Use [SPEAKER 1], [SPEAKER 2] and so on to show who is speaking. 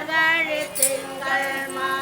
[SPEAKER 1] மார்கழி மா